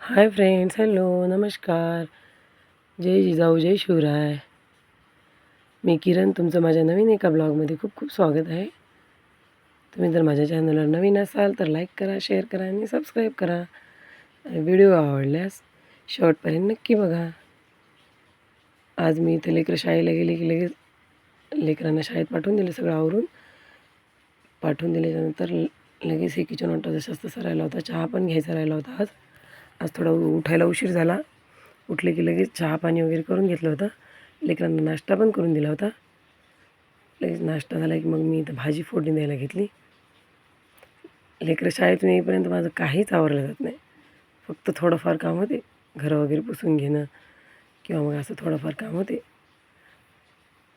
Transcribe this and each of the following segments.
Hi friends hello नमस्कार. जय जिजाऊ जय शिवराय. मी किरण तुमचं माझ्या नवीन एका ब्लॉगमध्ये खूप खूप स्वागत आहे. तुम्ही जर माझ्या चॅनलवर नवीन असाल तर लाईक करा शेअर करा आणि सबस्क्राईब करा. आणि व्हिडिओ आवडल्यास शेवटपर्यंत नक्की बघा. आज मी इथे लेकरं शाळेला गेले की लगेच लेकरांना शाळेत पाठवून दिलं सगळं आवरून. पाठवून दिल्याच्यानंतर लगेच हे किचन वाटा जसं तसा राहिला होता चहा पण घ्यायचा राहिला होता आज. आज थोडा उठायला उशीर झाला. उठले की लगेच चहा पाणी वगैरे करून घेतलं होतं. लेकरांना नाश्ता पण करून दिला होता. लगेच नाश्ता झाला की मग मी इथं भाजी फोडणी द्यायला घेतली. लेकरं शाळेतून येईपर्यंत माझं काहीच आवरलं जात नाही. फक्त थोडंफार काम होते. घरं वगैरे पुसून घेणं किंवा मग असं थोडंफार काम होते.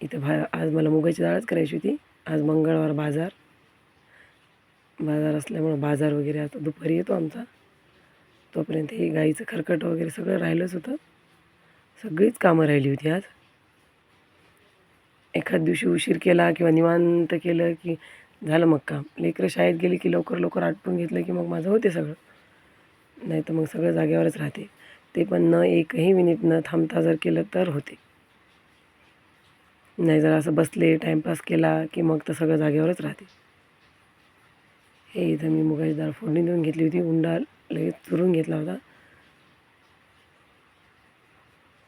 इथं भा आज मला मुगाची डाळच करायची होती. आज मंगळवार बाजार. बाजार असल्यामुळं बाजार वगैरे आता दुपारी येतो आमचा. तोपर्यंत हे गाईचं खरकट वगैरे सगळं राहिलंच होतं. सगळीच कामं राहिली होती आज. एखाद दिवशी उशीर केला किंवा निवांत केलं की झालं मग काम. लेकरं शाळेत गेली की लवकर लवकर आटपून घेतलं की मग माझं होते सगळं. नाही तर मग सगळं जागेवरच राहते. ते पण न एकही मिनिट न थांबता जर केलं तर होते. नाही जर असं बसले टाईमपास केला की मग तर सगळं जागेवरच राहते. हे इथं मी मुगाची डाळ फोडणी देऊन घेतली होती उंडाल. लगेच चुरून घेतला होता.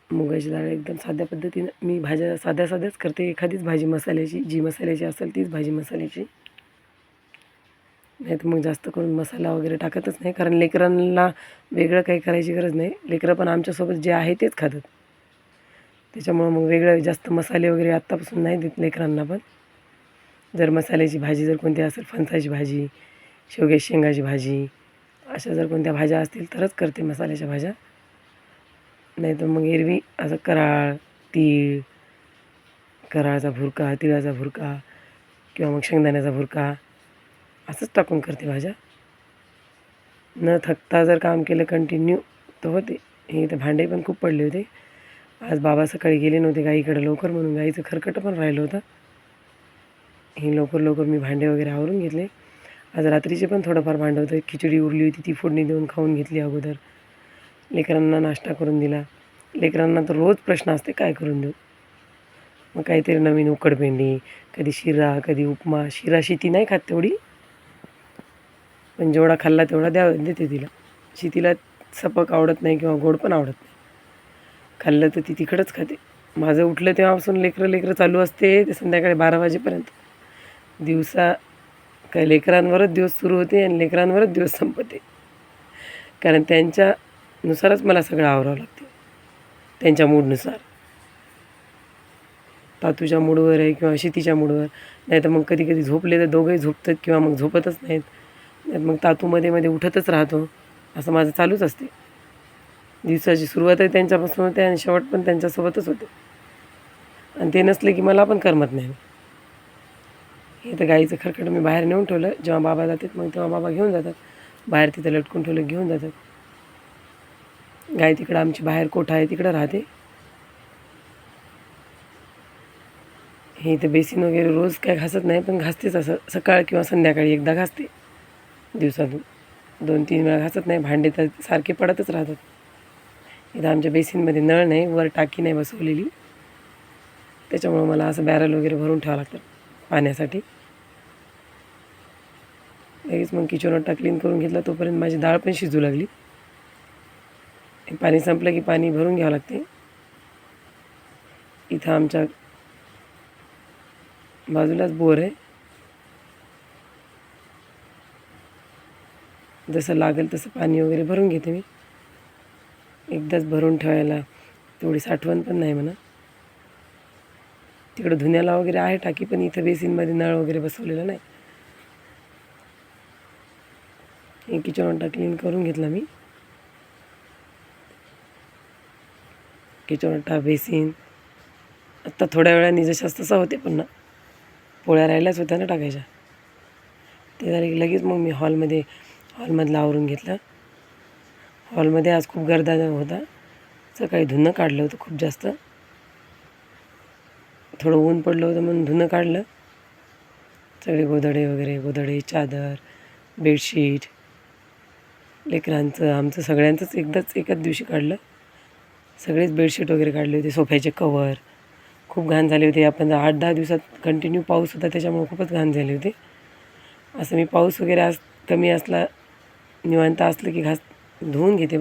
मुगाची डाळ एकदम साध्या पद्धतीनं मी भाज्या साध्या साध्याच करते. एखादीच भाजी मसाल्याची जी मसाल्याची असेल तीच भाजी मसाल्याची. नाही तर मग जास्त करून मसाला वगैरे टाकतच नाही कारण लेकरांना वेगळं काही करायची गरज नाही. लेकरं पण आमच्यासोबत जे आहे तेच खातात. त्याच्यामुळं मग वेगळं जास्त मसाले वगैरे आत्तापासून नाही देत लेकरांना पण. जर मसाल्याची भाजी जर कोणती असेल फणसाची भाजी शेवग्या शेंगाची भाजी अशा जर कोणत्या भाज्या असतील तरच करते मसाल्याच्या भाज्या. नाही तर मग एरवी असं कराळ तीळ कराळचा भुरका तिळाचा भुरका किंवा मग शेंगदाण्याचा भुरका असंच टाकून करते भाज्या. न थकता जर काम केलं कंटिन्यू तर होते. हे तर भांडे पण खूप पडले होते. आज बाबा सकाळी गेले नव्हते गाईकडे लवकर म्हणून गाईचं खरकटं पण राहिलं होतं. हे लवकर लवकर मी भांडे वगैरे आवरून घेतले. आज रात्रीचे पण थोडंफार भांडं होतं. खिचडी उरली होती ती फोडणी देऊन खाऊन घेतली अगोदर. लेकरांना नाश्ता करून दिला. लेकरांना तर रोज प्रश्न असते काय करून देऊ? मग काहीतरी नवीन उकडपेंडी कधी शिरा कधी उपमा. शिरा शिती नाही खात तेवढी. पण जेवढा खाल्ला तेवढा द्या देते तिला. शितीला सपक आवडत नाही किंवा गोड पण आवडत नाही. खाल्लं तर ती तिकडंच खाते. माझं उठलं तेव्हापासून लेकरं लेकरं चालू असते ते संध्याकाळी बारा वाजेपर्यंत. दिवसा काय लेकरांवरच दिवस सुरू होते आणि लेकरांवरच दिवस संपते. कारण त्यांच्यानुसारच मला सगळं आवरावं लागते. त्यांच्या मूडनुसार. तातूच्या मूडवर आहे किंवा शेतीच्या मूडवर. नाही तर मग कधी कधी झोपले तर दोघंही झोपतात किंवा मग झोपतच नाहीत. नाही मग तातूमध्ये मध्ये उठतच राहतो. असं माझं चालूच असते. दिवसाची सुरुवातही त्यांच्यापासून होते आणि शेवट पण त्यांच्यासोबतच होते. आणि ते नसले की मला पण करमत नाही. हे तर गाईचं खरकट मी बाहेर नेऊन ठेवलं. जेव्हा बाबा जातात मग तेव्हा बाबा घेऊन जातात. बाहेर तिथं लटकून ठेवलं घेऊन जातात. गाय तिकडं आमची बाहेर कोठा आहे तिकडं राहते. हे इथं बेसिन वगैरे रोज काय घासत नाही पण घासतेच असं. सकाळ किंवा संध्याकाळी एकदा घासते. दिवसातून दोन तीन वेळा घासत नाही. भांडे तर सारखे पडतच राहतात. इथं आमच्या बेसिनमध्ये नळ नाही वर टाकी नाही बसवलेली. त्याच्यामुळं मला असं बॅरल वगैरे भरून ठेवावं लागतं पाण्यासाठी. लगेच मग किचन ओटा क्लीन करून घेतला तोपर्यंत माझी डाळ पण शिजू लागली. पाणी संपलं की पाणी भरून घ्यावं लागते. इथं आमच्या बाजूलाच बोर आहे. जसं लागेल तसं पाणी वगैरे भरून घेते मी. एकदाच भरून ठेवायला तेवढी साठवण पण नाही म्हणा. तिकडं धुण्याला वगैरे आहे टाकी पण इथं बेसिनमध्ये नळ वगैरे बसवलेला नाही हे किचन ओटा क्लीन करून घेतला मी. किचन ओटा बेसिन. आत्ता थोड्या वेळाने जशाच तसा होते पण ना. पोळ्या राहिल्याच होत्या ना टाकायच्या. ते झाले की लगेच मग मी हॉलमध्ये हॉलमधला आवरून घेतलं. हॉलमध्ये आज खूप गर्दा होता. सकाळी धुणं काढलं होतं खूप जास्त. थोडं ऊन पडलं होतं म्हणून धुणं काढलं. सगळे गोधडे वगैरे गोधडे चादर बेडशीट लेकरांचं आमचं सगळ्यांचंच एकदाच एकाच दिवशी काढलं. सगळेच बेडशीट वगैरे काढले होते सोफ्याचे कवर खूप घाण झाले होते. आपण आठ दहा दिवसात कंटिन्यू पाऊस होता त्याच्यामुळे खूपच घाण झाले होते. असं मी पाऊस वगैरे आज कमी असला निवांत असलं की घास धुवून घेते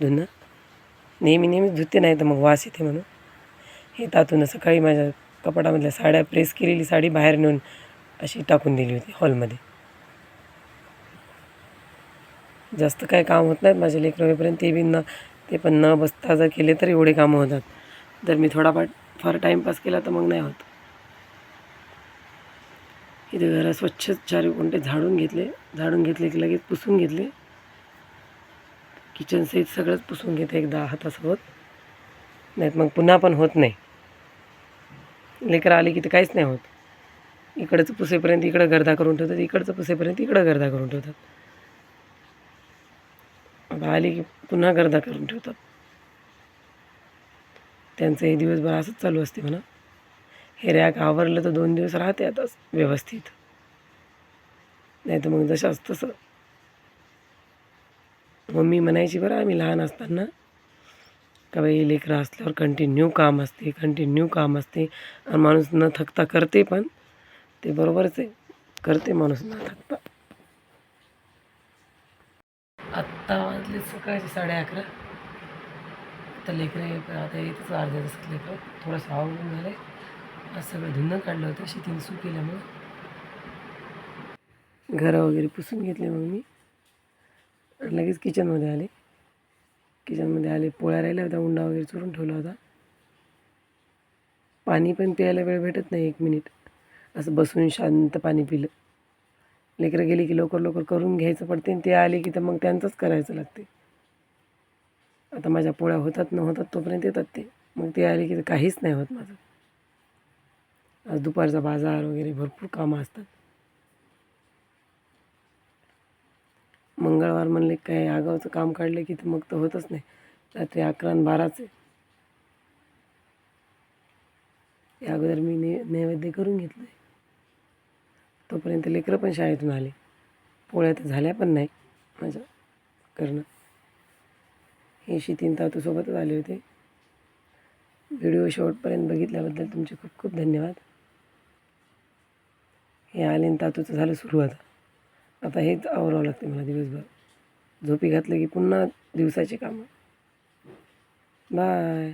धुणं. नेहमी नेहमीच धुते नाही तर मग वास येते म्हणून. हे तातून सकाळी माझ्या कपाटामधल्या साड्या प्रेस केलेली साडी बाहेर नेऊन अशी टाकून दिली होती हॉलमध्ये जास्त काय काम होत नाहीत. माझे लेकरं होईपर्यंत ते बी न ते पण न बसता जर केले तर एवढे कामं होतात. जर मी थोडाफार फार टाईमपास केला तर मग नाही होत. इथे घरा स्वच्छ चार कोणते झाडून घेतले झाडून घेतले की लगेच पुसून घेतले. किचन सहित सगळंच पुसून घेते एकदा हातासोबत. नाहीत मग पुन्हा पण होत नाही. लेकरं आले की ते काहीच नाही होत. इकडचं पुसेपर्यंत इकडं गर्दा करून ठेवतात इकडचं पुसेपर्यंत इकडं गर्दा करून ठेवतात. बाबा आले की पुन्हा गर्दा करून ठेवतात. त्यांचं हे दिवसभर असंच चालू असते म्हणा. हे रॅक आवरलं तर दोन दिवस राहते आता व्यवस्थित. नाही तर मग जशाच तसं. मम्मी म्हणायची बरं आम्ही लहान असताना का बाई लेकरं असल्यावर कंटिन्यू काम असते कंटिन्यू काम असते. आणि माणूस न थकता करते पण ते बरोबरच आहे. करते माणूस न थकता. आत्ता वाजले सकाळचे साडे अकरा. आता लेकरं आता येतच अर्ध्या तासात लेकरं. थोडंसं आवडून झालं. आहे आज सगळं धुणं काढलं होतं शेतीने सू केल्यामुळं. घरं वगैरे पुसून घेतले मग मी. लगेच किचनमध्ये आले. किचनमध्ये आले पोळ्या राहिल्या होत्या उंडा वगैरे चोरून ठेवला होता. पाणी पण प्यायला वेळ भेटत नाही एक मिनिट. असं बसून शांत पाणी पिलं. लेकरं गेली की लवकर लवकर करून घ्यायचं पडते आणि ते आले की तर मग त्यांचंच करायचं लागते. आता माझ्या पोळ्या होतात न होतात तोपर्यंत येतात ते. मग ते आले की तर काहीच नाही होत माझं. आज दुपारचा बाजार वगैरे भरपूर कामं असतात. मंगळवार म्हणले काय आगावचं काम काढलं की तर मग तर होतच नाही. रात्री अकरा आणि बाराच. आहे या अगोदर मी ने नैवेद्य करून घेतलं आहे तोपर्यंत लेकरं पण शाळेतून आले. पोळ्या तर झाल्या पण नाही माझ्या करणं. हे शितीन तातूसोबतच आले होते. व्हिडिओ शेवटपर्यंत बघितल्याबद्दल तुमचे खूप खूप धन्यवाद. हे आले तातूचं झालं सुरुवात. आता हेच आवरावं लागते मला दिवसभर. झोपी घातलं की पुन्हा दिवसाची कामं. बाय.